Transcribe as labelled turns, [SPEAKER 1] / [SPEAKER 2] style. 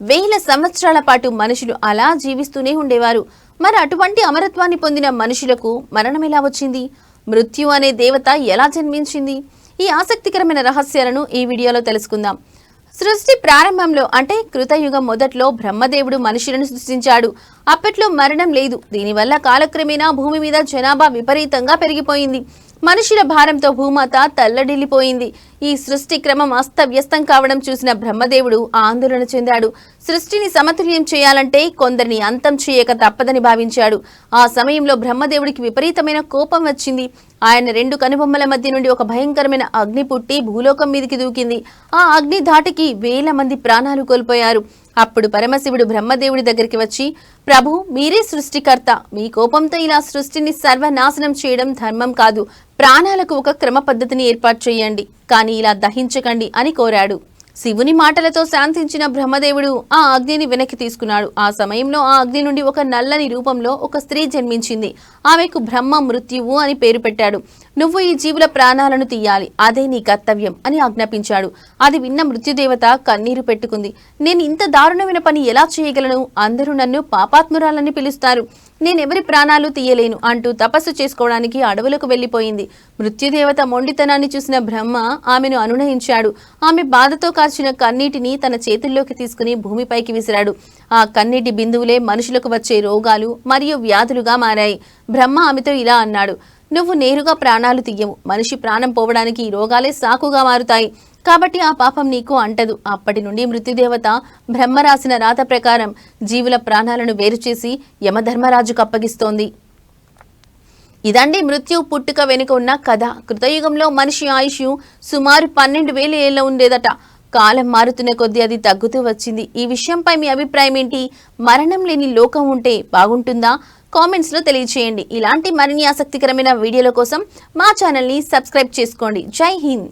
[SPEAKER 1] వేల సంవత్సరాల పాటు మనుషులు అలా జీవిస్తూనే ఉండేవారు. మరి అటువంటి అమరత్వాన్ని పొందిన మనుషులకు మరణం ఎలా వచ్చింది? మృత్యు అనే దేవత ఎలా జన్మించింది? ఈ ఆసక్తికరమైన రహస్యాలను ఈ వీడియోలో తెలుసుకుందాం. సృష్టి ప్రారంభంలో అంటే కృతయుగం మొదట్లో బ్రహ్మదేవుడు మనుషులను సృష్టించాడు. అప్పట్లో మరణం లేదు. దీనివల్ల కాలక్రమేణా భూమి మీద జనాభా విపరీతంగా పెరిగిపోయింది. మనుషుల భారంతో భూమాత తల్లడిల్లిపోయింది. ఈ సృష్టి క్రమం అస్తవ్యస్తం కావడం చూసిన బ్రహ్మదేవుడు ఆందోళన చెందాడు. సృష్టిని సమతుల్యం చేయాలంటే కొందరిని అంతం చేయక తప్పదని భావించాడు. ఆ సమయంలో బ్రహ్మదేవుడికి విపరీతమైన కోపం వచ్చింది. ఆయన రెండు కనుబొమ్మల మధ్య నుండి ఒక భయంకరమైన అగ్ని పుట్టి భూలోకం మీదకి దూకింది. ఆ అగ్ని ధాటికి వేల మంది ప్రాణాలు కోల్పోయారు. అప్పుడు పరమశివుడు బ్రహ్మదేవుడి దగ్గరికి వచ్చి ప్రభు మీరే సృష్టికర్త. మీ కోపంతో ఇలా సృష్టిని సర్వనాశనం చేయడం ధర్మం కాదు. ప్రాణాలకు ఒక క్రమ పద్ధతిని ఏర్పాటు చేయండి. కానీ ఇలా దహించకండి అని కోరాడు. శివుని మాటలతో శాంతించిన బ్రహ్మదేవుడు ఆ అగ్నిని వెనక్కి తీసుకున్నాడు. ఆ సమయంలో ఆ అగ్ని నుండి ఒక నల్లని రూపంలో ఒక స్త్రీ జన్మించింది. ఆమెకు బ్రహ్మ మృత్యువు అని పేరు పెట్టాడు. నువ్వు ఈ జీవుల ప్రాణాలను తీయాలి. అదే నీ కర్తవ్యం అని ఆజ్ఞాపించాడు. అది విన్న మృత్యుదేవత కన్నీరు పెట్టుకుంది. నేను ఇంత దారుణమైన పని ఎలా చేయగలను? అందరూ నన్ను పాపాత్మురాలని పిలుస్తారు. నేనెవరి ప్రాణాలు తీయలేను అంటూ తపస్సు చేసుకోవడానికి అడవులకు వెళ్ళిపోయింది మృత్యుదేవత మొండితనాన్ని చూసిన బ్రహ్మ ఆమెను అనునయించాడు. ఆమె బాధతో కార్చిన కన్నీటిని తన చేతుల్లోకి తీసుకుని భూమిపైకి విసిరాడు. ఆ కన్నీటి బిందువులే మనుషులకు వచ్చే రోగాలు మరియు వ్యాధులుగా మారాయి. బ్రహ్మ ఆమెతో ఇలా అన్నాడు. నువ్వు నేరుగా ప్రాణాలు తీయవు. మనిషి ప్రాణం పోవడానికి ఈ రోగాలే సాకుగా మారుతాయి. కాబట్టి ఆ పాపం నీకు అంటదు. అప్పటి నుండి మృత్యుదేవత బ్రహ్మ రాసిన రాత ప్రకారం జీవుల ప్రాణాలను వేరు చేసి యమధర్మరాజుకు అప్పగిస్తోంది. ఇదండి మృత్యు పుట్టుక వెనుక ఉన్న కథ. కృతయుగంలో మనిషి ఆయుష్ సుమారు పన్నెండు వేల ఏళ్ళ ఉండేదట. కాలం మారుతున్న కొద్దీ అది తగ్గుతూ వచ్చింది. ఈ విషయంపై మీ అభిప్రాయం ఏంటి? మరణం లేని లోకం ఉంటే బాగుంటుందా? కామెంట్స్లో తెలియచేయండి. ఇలాంటి మరిన్ని ఆసక్తికరమైన వీడియోల కోసం మా ఛానల్ని సబ్స్క్రైబ్ చేసుకోండి. జై హింద్.